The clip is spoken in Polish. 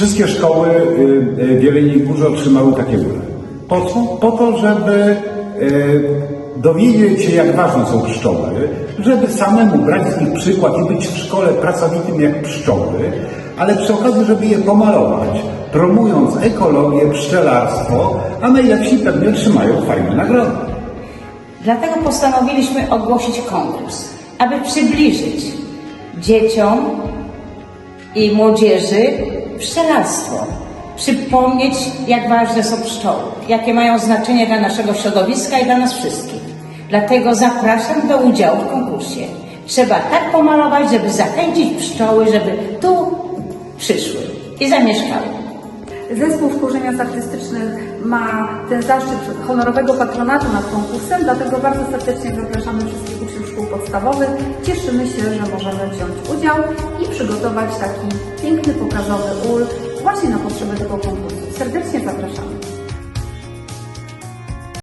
Wszystkie szkoły y, y, w Jeleniej Górze otrzymały takie ule. Po co? Po to, żeby y, dowiedzieć się, jak ważne są pszczoły, żeby samemu brać z nich przykład i być w szkole pracowitym jak pszczoły, ale przy okazji, żeby je pomalować, promując ekologię, pszczelarstwo, a najlepsi pewnie otrzymają fajne nagrody. Dlatego postanowiliśmy ogłosić konkurs, aby przybliżyć dzieciom i młodzieży pszczelarstwo. Przypomnieć, jak ważne są pszczoły, jakie mają znaczenie dla naszego środowiska i dla nas wszystkich. Dlatego zapraszam do udziału w konkursie. Trzeba tak pomalować, żeby zachęcić pszczoły, żeby tu przyszły i zamieszkały. Zespół Szkół Artystycznych ma ten zaszczyt honorowego patronatu nad konkursem, dlatego bardzo serdecznie zapraszamy wszystkich Cieszymy się, że możemy wziąć udział i przygotować taki piękny, pokazowy ul właśnie na potrzeby tego konkursu. Serdecznie